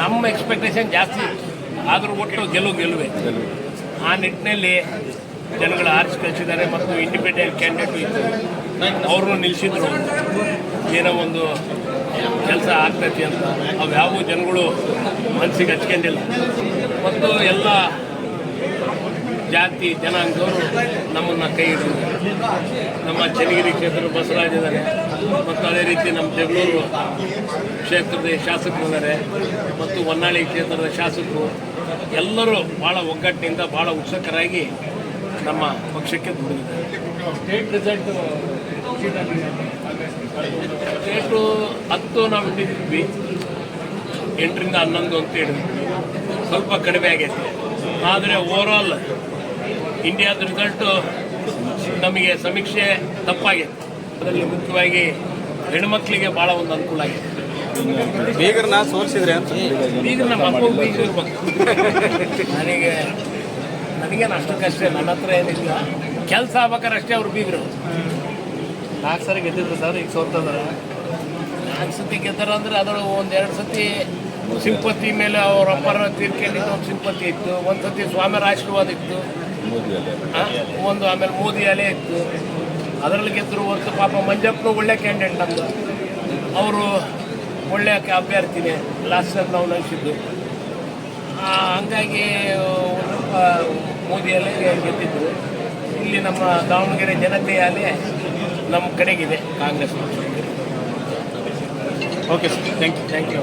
ನಮ್ಮ ಎಕ್ಸ್ಪೆಕ್ಟೇಷನ್ ಜಾಸ್ತಿ. ಆದರೂ ಒಟ್ಟು ಗೆಲುವು ಗೆಲುವೆ ಆ ನಿಟ್ಟಿನಲ್ಲಿ ಜನಗಳು ಆರಿಸಿ ಕಳಿಸಿದ್ದಾರೆ ಮತ್ತು ಇಂಡಿಪೆಂಡೆಂಟ್ ಕ್ಯಾಂಡಿಡೇಟ್ ಇತ್ತು ಅವ್ರನ್ನೂ ನಿಲ್ಲಿಸಿದ್ರು. ಏನೋ ಒಂದು ಕೆಲಸ ಆಗ್ತೈತಿ ಅಂತ. ಅವು ಯಾವ ಜನಗಳು ಮನಸ್ಸಿಗೆ ಹಚ್ಕೊಂಡಿಲ್ಲ. ಮತ್ತು ಎಲ್ಲ ಜಾತಿ ಜನಾಂಗದವರು ನಮ್ಮನ್ನು ಕೈ ಹಿಡಿದ್ರು ನಮ್ಮ ಚನ್ನಗಿರಿ ಕ್ಷೇತ್ರ ಬಸವರಾಜ್ ಇದ್ದಾರೆ ಮತ್ತು ಅದೇ ರೀತಿ ನಮ್ಮ ಜಗಳೂರು ಕ್ಷೇತ್ರದ ಶಾಸಕರು ಇದ್ದಾರೆ ಮತ್ತು ಹೊನ್ನಾಳಿ ಕ್ಷೇತ್ರದ ಶಾಸಕರು ಎಲ್ಲರೂ ಭಾಳ ಒಗ್ಗಟ್ಟಿನಿಂದ ಭಾಳ ಉತ್ಸುಕರಾಗಿ ನಮ್ಮ ಪಕ್ಷಕ್ಕೆ ದುಡಿದಿದ್ದಾರೆ. ಸ್ಟೇಟ್ ರಿಸಲ್ಟ್ ಸ್ಟೇಟು ಹತ್ತು ನಾವು ಇಟ್ಟಿದ್ವಿ. ಎಂಟರಿಂದ ಹನ್ನೊಂದು ಅಂತ ಹೇಳಿದ್ವಿ ಸ್ವಲ್ಪ ಕಡಿಮೆ ಆಗೈತೆ. ಆದರೆ ಓವರಾಲ್ ಇಂಡಿಯಾದ ರಿಸಲ್ಟು ನಮಗೆ ಸಮೀಕ್ಷೆ ತಪ್ಪಾಗಿದೆ. ಅದರಲ್ಲಿ ಮುಖ್ಯವಾಗಿ ಹೆಣ್ಮಕ್ಳಿಗೆ ಭಾಳ ಒಂದು ಅನುಕೂಲ ಆಗಿದೆ. ಬೀಗರನ್ನ ಸೋಲಿಸಿದ್ರೆ ಅಂತ ಈಗ ನಮ್ಮ ಅಪ್ಪ ಬೀಜ ಇರ್ಬೇಕು ನನಗೆ ನನಗೇನು ಅಷ್ಟಕ್ಕಷ್ಟೇ ನನ್ನ ಹತ್ರ ಏನಿಲ್ಲ. ಕೆಲಸ ಆಗ್ಬೇಕಾದ್ರೆ ಅಷ್ಟೇ ಅವ್ರು ಬೀಗರು. ನಾಲ್ಕು ಸರಿ ಗೆದ್ದಿದ್ರು ಸರ್ ಈಗ ಸೋತಂದ್ರೆ. ನಾಲ್ಕು ಸತಿ ಗೆದ್ದಾರ ಅಂದ್ರೆ ಅದರ ಒಂದೆರಡು ಸತಿ ಸಿಂಪತಿ ಮೇಲೆ ಅವ್ರ ಅಪ್ಪರ ತೀರ್ಕೊಂಡಿದ್ದು ಒಂದು ಸಿಂಪತಿ ಇತ್ತು. ಒಂದು ಸತಿ ಸ್ವಾಮಿಯರ ಆಶೀರ್ವಾದ ಇತ್ತು. ಒಂದು ಆಮೇಲೆ ಮೋದಿ ಅಲೆ ಇತ್ತು. ಅದರಲ್ಲಿ ಗೆದ್ದರು ಹೊರತು ಪಾಪ ಮಂಜಪ್ಪನು ಒಳ್ಳೆ ಕ್ಯಾಂಡಿಡೇಟ್ ನಮ್ಮದು ಅವರು ಒಳ್ಳೆಯ ಅಭ್ಯರ್ಥಿನೇ ಲಾಸ್ಟ್ ಟೈಮ್ ನಾವು ನಡೆಸಿದ್ದು ಹಂಗಾಗಿ ಒಂದು ಸ್ವಲ್ಪ ಮೋದಿ ಅಲೆ ಗೆದ್ದಿದ್ರು ಇಲ್ಲಿ ನಮ್ಮ ದಾವಣಗೆರೆ ಜನತೆಯ ಅಲೆ ನಮ್ಮ ಕಡೆಗಿದೆ Congress okay sir thank you thank you